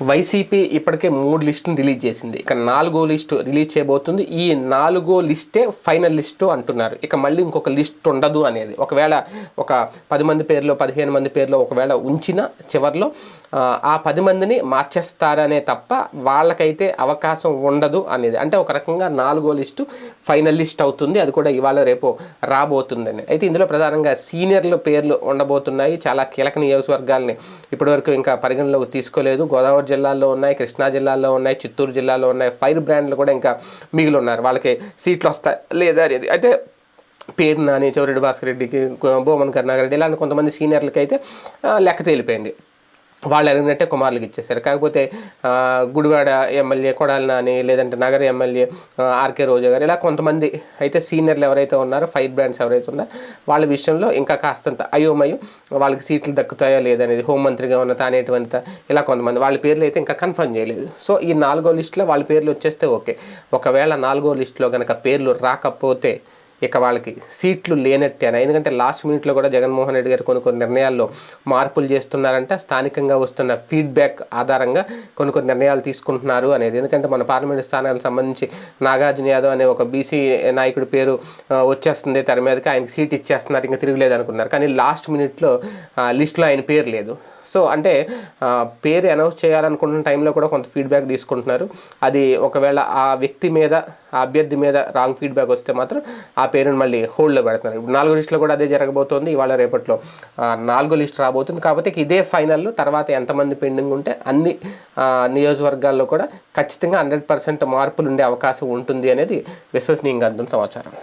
YCP ఇప్పటికే మూడు లిస్టును release చేసింది. ఇక నాలుగో లిస్టు రిలీజ్ చేయబోతుంది. ఈ నాలుగో లిస్టే ఫైనల్ లిస్టు అంటున్నారు. ఇక మళ్ళీ ఇంకొక లిస్ట్ ఉండదు అనేది. ఒకవేళ ఒక పది మంది పేర్లో పదిహేను మంది పేర్లో ఒకవేళ ఉంచిన చివర్లో ఆ, ఆ పది మందిని మార్చేస్తారనే తప్ప వాళ్ళకైతే అవకాశం ఉండదు అనేది. అంటే ఒక రకంగా నాలుగో లిస్టు ఫైనల్ లిస్ట్ అవుతుంది. అది కూడా ఇవాళ రేపు రాబోతుందని. అయితే ఇందులో ప్రధానంగా సీనియర్ల పేర్లు ఉండబోతున్నాయి. చాలా కీలక నియోజకవర్గాల్ని ఇప్పటివరకు ఇంకా పరిగణలోకి తీసుకోలేదు. గోదావరి జిల్లాలో ఉన్నాయి కృష్ణా జిల్లాలో ఉన్నాయి చిత్తూరు జిల్లాలో ఉన్నాయి. ఫైర్ బ్రాండ్లు కూడా ఇంకా మిగిలి ఉన్నారు వాళ్ళకి సీట్లు వస్తాయి? లేదా అనేది. అయితే పేరు నాని చౌరెడ్డి భాస్కర్ రెడ్డికి బోమన్ కరుణాకర్ రెడ్డి ఇలాంటి కొంతమంది సీనియర్లకి అయితే లెక్క తేలిపోయింది. వాళ్ళు అడిగినట్టే కుమారులకు ఇచ్చేశారు. కాకపోతే గుడివాడ ఎమ్మెల్యే కొడాలి నాని లేదంటే నగర ఎమ్మెల్యే ఆర్కే రోజా గారు ఇలా కొంతమంది అయితే సీనియర్లు ఎవరైతే ఉన్నారో ఫైర్ బ్రాండ్స్ ఎవరైతే ఉన్నారో వాళ్ళ విషయంలో ఇంకా కాస్తంత అయోమయం వాళ్ళకి సీట్లు దక్కుతాయా లేదనేది హోంమంత్రిగా ఉన్న తానేటువంటి ఇలా కొంతమంది వాళ్ళ పేర్లు అయితే ఇంకా కన్ఫర్మ్ చేయలేదు. సో ఈ నాలుగో లిస్టులో వాళ్ళ పేర్లు వచ్చేస్తే ఓకే. ఒకవేళ నాలుగో లిస్టులో కనుక పేర్లు రాకపోతే ఇక వాళ్ళకి సీట్లు లేనట్టేనా? ఎందుకంటే లాస్ట్ మినిట్లో కూడా జగన్మోహన్ రెడ్డి గారు కొన్ని కొన్ని నిర్ణయాల్లో మార్పులు చేస్తున్నారంట స్థానికంగా వస్తున్న ఫీడ్బ్యాక్ ఆధారంగా కొన్ని కొన్ని నిర్ణయాలు తీసుకుంటున్నారు అనేది. ఎందుకంటే మన పార్లమెంట్ స్థానాలకు సంబంధించి నాగార్జున యాదవ్ అనే ఒక బీసీ నాయకుడి పేరు వచ్చేస్తుంది తెర మీదకి. ఆయనకి సీట్ ఇచ్చేస్తున్నారు ఇంకా తిరగలేదు అనుకున్నారు కానీ లాస్ట్ మినిట్లో లిస్ట్లో ఆయన పేరు లేదు. సో అంటే పేరు అనౌన్స్ చేయాలనుకుంటున్న టైంలో కూడా కొంత ఫీడ్బ్యాక్ తీసుకుంటున్నారు. అది ఒకవేళ ఆ వ్యక్తి మీద ఆ అభ్యర్థి మీద రాంగ్ ఫీడ్బ్యాక్ వస్తే మాత్రం ఆ పేరుని మళ్ళీ హోల్డ్లో పెడతారు ఇప్పుడు నాలుగో లిస్టులో కూడా అదే జరగబోతోంది ఇవాళ రేపట్లో. నాలుగో లిస్ట్ రాబోతుంది. కాబట్టి ఇదే ఫైనల్లో తర్వాత ఎంతమంది పెండింగ్ ఉంటే అన్ని నియోజకవర్గాల్లో కూడా ఖచ్చితంగా హండ్రెడ్ పర్సెంట్ మార్పులు ఉండే అవకాశం ఉంటుంది అనేది విశ్వసనీయంగా అందుతున్న సమాచారం.